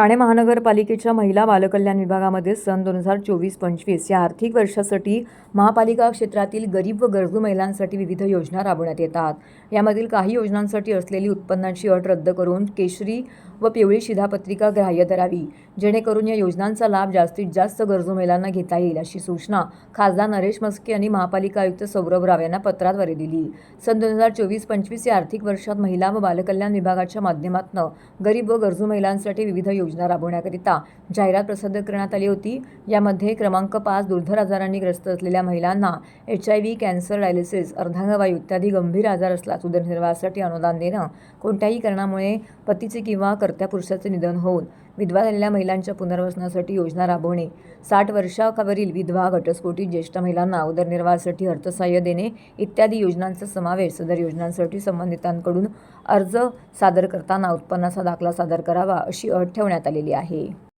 ठाणे महानगरपालिकेच्या महिला बालकल्याण विभागामध्ये सन दोन हजार चोवीस पंचवीस या आर्थिक वर्षासाठी महापालिका क्षेत्रातील गरीब व गरजू महिलांसाठी विविध योजना राबवण्यात येतात. यामधील काही योजनांसाठी असलेली उत्पन्नाची अट रद्द करून केशरी व पिवळी शिधापत्रिका ग्राह्य धरावी. जेणेकरून या योजनांचा लाभ जास्तीत जास्त गरजू महिलांना घेता येईल अशी सूचना खासदार नरेश मस्के यांनी महापालिका आयुक्त सौरभ राव यांना पत्राद्वारे दिली. सन दोन हजार चोवीस पंचवीस या आर्थिक वर्षात महिला व बालकल्याण विभागाच्या माध्यमातून गरीब व गरजू महिलांसाठी विविध योजना राबवण्याकरिता जाहिरात प्रसिद्ध करण्यात आली होती. यामध्ये क्रमांक पाच दुर्धर आजारांनी ग्रस्त असलेल्या महिलांना H I V cancer dialysis अर्धांगवायू इत्यादी गंभीर आजार असल्यास उदरनिर्वाहासाठी अनुदान देणं कोणत्याही कारणामुळे पतीचे किंवा कर्त्या पुरुषाचे निधन होऊन विधवा झालेल्या महिलांच्या पुनर्वसनासाठी योजना राबवणे साठ वर्षावरील विधवा घटस्फोटी ज्येष्ठ महिलांना उदरनिर्वाहासाठी अर्थसहाय्य देणे इत्यादी योजनांचा समावेश सदर योजनांसाठी संबंधितांकडून अर्ज सादर करताना उत्पन्नाचा दाखला सादर करावा अशी अट ठेवण्यात आलेली आहे.